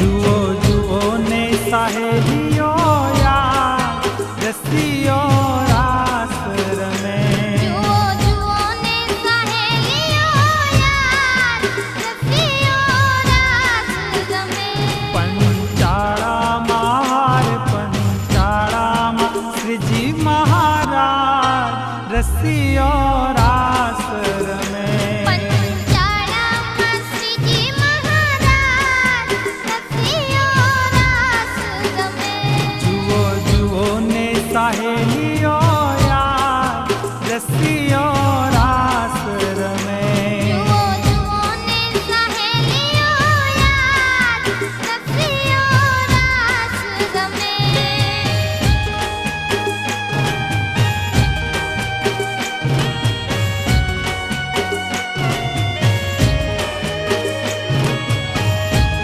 જુઓ જુઓ ને સાહેબીઓ યાર રસીઓ રાસ રમે. પંચાળામાં શ્રીજી મહારાજ રસીઓ Ahelio.